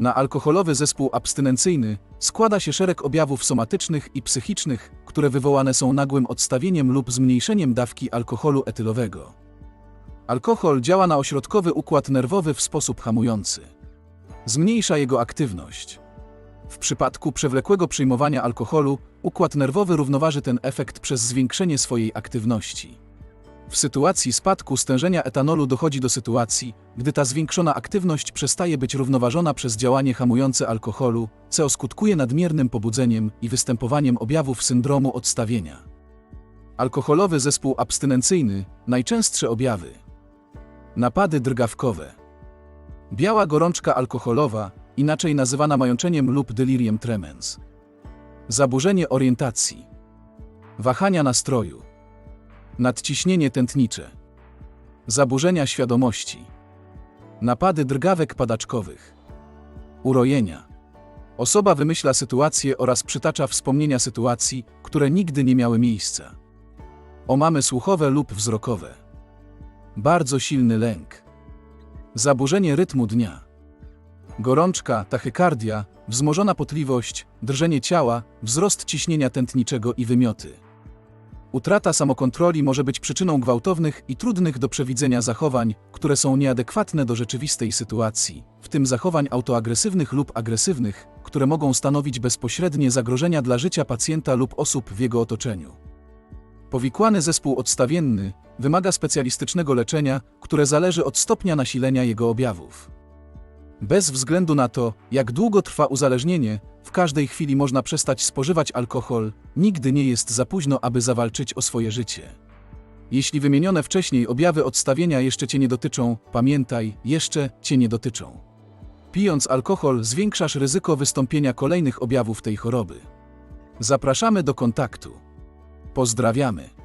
Na alkoholowy zespół abstynencyjny składa się szereg objawów somatycznych i psychicznych, które wywołane są nagłym odstawieniem lub zmniejszeniem dawki alkoholu etylowego. Alkohol działa na ośrodkowy układ nerwowy w sposób hamujący. Zmniejsza jego aktywność. W przypadku przewlekłego przyjmowania alkoholu, układ nerwowy równoważy ten efekt przez zwiększenie swojej aktywności. W sytuacji spadku stężenia etanolu dochodzi do sytuacji, gdy ta zwiększona aktywność przestaje być równoważona przez działanie hamujące alkoholu, co skutkuje nadmiernym pobudzeniem i występowaniem objawów syndromu odstawienia. Alkoholowy zespół abstynencyjny najczęstsze objawy. Napady drgawkowe. Biała gorączka alkoholowa, inaczej nazywana majączeniem lub delirium tremens. Zaburzenie orientacji. Wahania nastroju. Nadciśnienie tętnicze. Zaburzenia świadomości. Napady drgawek padaczkowych. Urojenia. Osoba wymyśla sytuacje oraz przytacza wspomnienia sytuacji, które nigdy nie miały miejsca. Omamy słuchowe lub wzrokowe. Bardzo silny lęk. Zaburzenie rytmu dnia. Gorączka, tachykardia, wzmożona potliwość, drżenie ciała, wzrost ciśnienia tętniczego i wymioty. Utrata samokontroli może być przyczyną gwałtownych i trudnych do przewidzenia zachowań, które są nieadekwatne do rzeczywistej sytuacji, w tym zachowań autoagresywnych lub agresywnych, które mogą stanowić bezpośrednie zagrożenia dla życia pacjenta lub osób w jego otoczeniu. Powikłany zespół odstawienny wymaga specjalistycznego leczenia, które zależy od stopnia nasilenia jego objawów. Bez względu na to, jak długo trwa uzależnienie, w każdej chwili można przestać spożywać alkohol, nigdy nie jest za późno, aby zawalczyć o swoje życie. Jeśli wymienione wcześniej objawy odstawienia jeszcze Cię nie dotyczą, pamiętaj, jeszcze Cię nie dotyczą. Pijąc alkohol zwiększasz ryzyko wystąpienia kolejnych objawów tej choroby. Zapraszamy do kontaktu. Pozdrawiamy.